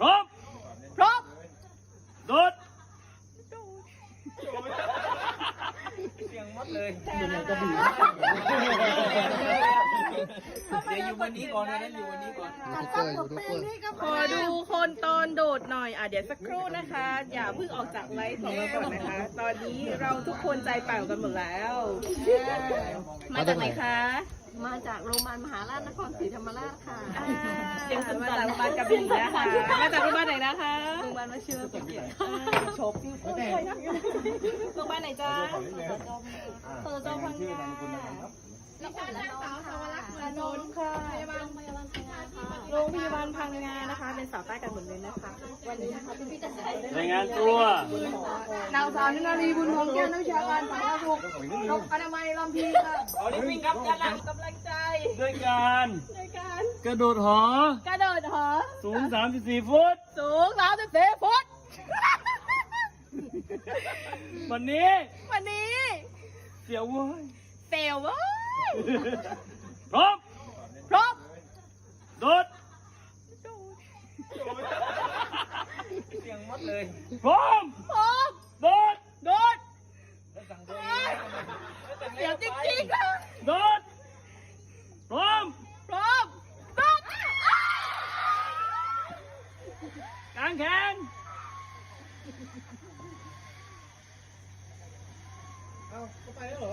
พร้อม พร้อมโดดเดี๋ยวอยู่วันนี้ก่อนนะอยู่วันนี้ก่อนขอดูคนตอนโดดหน่อย อะเดี๋ยวสักครู่นะคะ อย่าเพิ่งออกจากไลฟ์ของเราก่อนนะคะ ตอนนี้เราทุกคนใจเปล่ากันหมดแล้ว มาจากไหนคะ มาจากโรงพยาบาลมหาราชนครศรีธรรมราชค่ะเสี ยงสันจากโรงพยาบาลกระบี่นะคะมาจากโรงพยาบาลไหนนะคะโรงพยาบาลวชิรภูเก็ตโชบอยู่โรงพยาบาลไหนจ๊ะเออเจ้าพังงาแล้วก็นางสาวสาวรักษ์อานนท์ค่ะโรงพยาบาลพังงานะคะ เป็นสาวใต้กันหมดเลยนะคะ วันนี้นะคะพี่จะใช้รายงานตัวนางสาวนินารีบุญทองแก้วนักวิชาการสาธารณสุขนกอนามัยลำพีค่ะเอาลิวิ่งครับด้านหลังกำลังใจด้วยการใน การกระโดดหอ กระโดดหอ สูง 34 ฟุต สูงสามสิบสี่ฟุต วันนี้วันนี้เสียวเว้ยเซลเว้ยพร้อมพร้อมโดดเสียงมดเลยพร้อมพร้อมโดดโดดเดี๋ยวจริงๆค่ะ โดด พร้อม พร้อมโดด กางแขนเอาไปแล้วเห